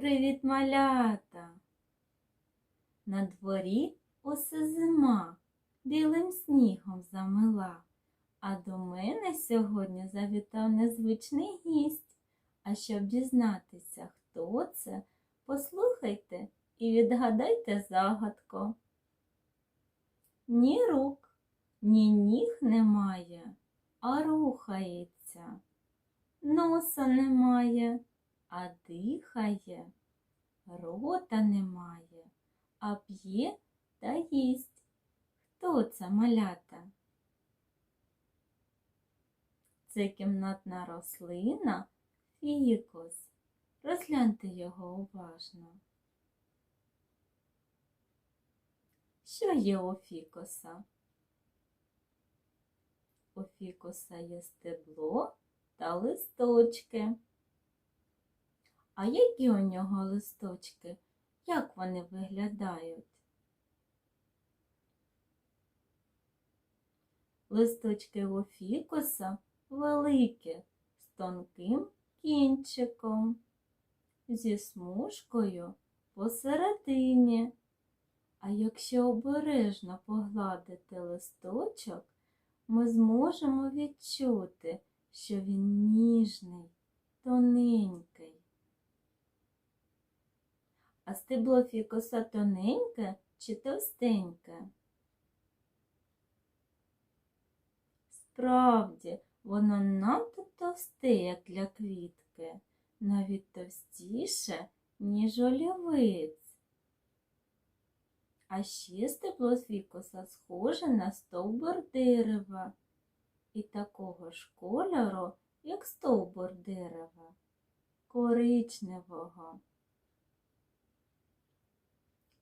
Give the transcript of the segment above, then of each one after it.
Привіт, малята! На дворі усе зима, білим снігом замила. А до мене сьогодні завітав незвичний гість. А щоб дізнатися, хто це, послухайте і відгадайте загадку. Ні рук, ні ніг немає, а рухається. Носа немає, а дихає, рота немає, а п'є та їсть. Хто це малята? Це кімнатна рослина фікус. Розгляньте його уважно. Що є у фікуса? У фікуса є стебло та листочки. А які у нього листочки? Як вони виглядають? Листочки у фікуса великі, з тонким кінчиком, зі смужкою посередині. А якщо обережно погладити листочок, ми зможемо відчути, що він ніжний, тоненький. А стебло фікуса тоненьке чи товстеньке? Справді, воно надто товсте, як для квітки, навіть товстіше, ніж олівець. А ще стебло фікуса схоже на стовбур дерева і такого ж кольору, як стовбур дерева, коричневого.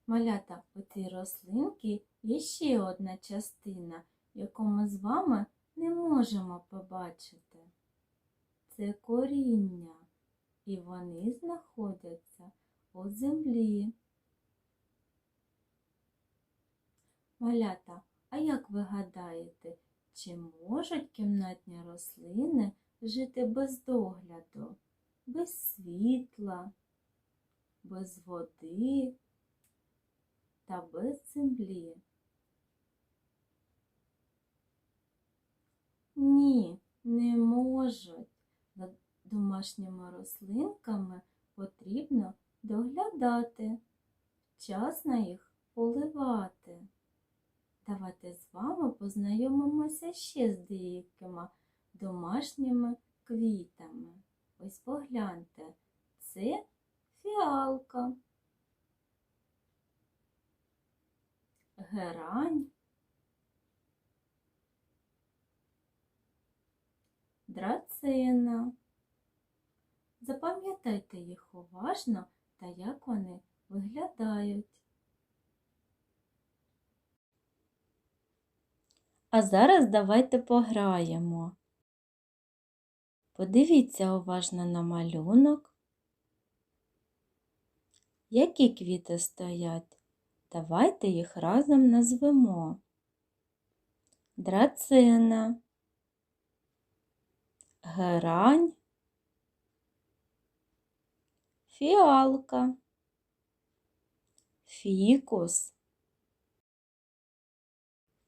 Малята, у цій рослинки є ще одна частина, яку ми з вами не можемо побачити. Це коріння, і вони знаходяться у землі. Малята, а як ви гадаєте, чи можуть кімнатні рослини жити без догляду, без світла, без води та без землі? Ні, не можуть. За домашніми рослинками потрібно доглядати, вчасно їх поливати. Давайте з вами познайомимося ще з деякими домашніми квітами. Ось погляньте, це фіалка, герань, драцина. Запам'ятайте їх уважно та як вони виглядають. А зараз давайте пограємо. Подивіться уважно на малюнок. Які квіти стоять? Давайте їх разом назвемо. Драцина, герань, фіалка, фікус.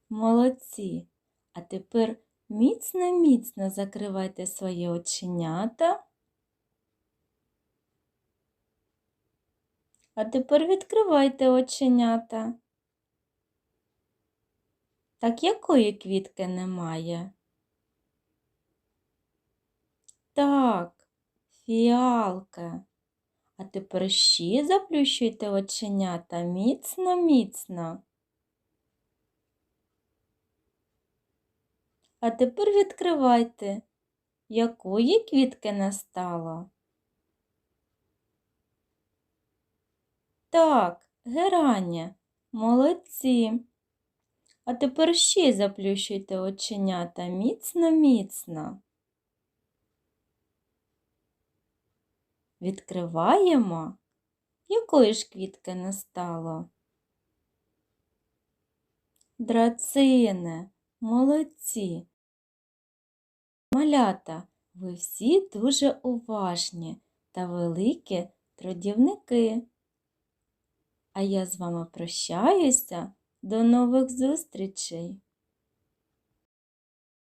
Молодці. А тепер міцно-міцно закривайте свої оченята. А тепер відкривайте оченята. Так якої квітки немає? Так, фіалка. А тепер ще заплющуйте оченята міцно-міцно. А тепер відкривайте, якої квітки настало. Так, герання, молодці. А тепер ще заплющуйте оченята міцно-міцно. Відкриваємо, якої ж квітки настало. Драцине, молодці. Малята, ви всі дуже уважні та великі трудівники. А я з вами прощаюся. До нових зустрічей!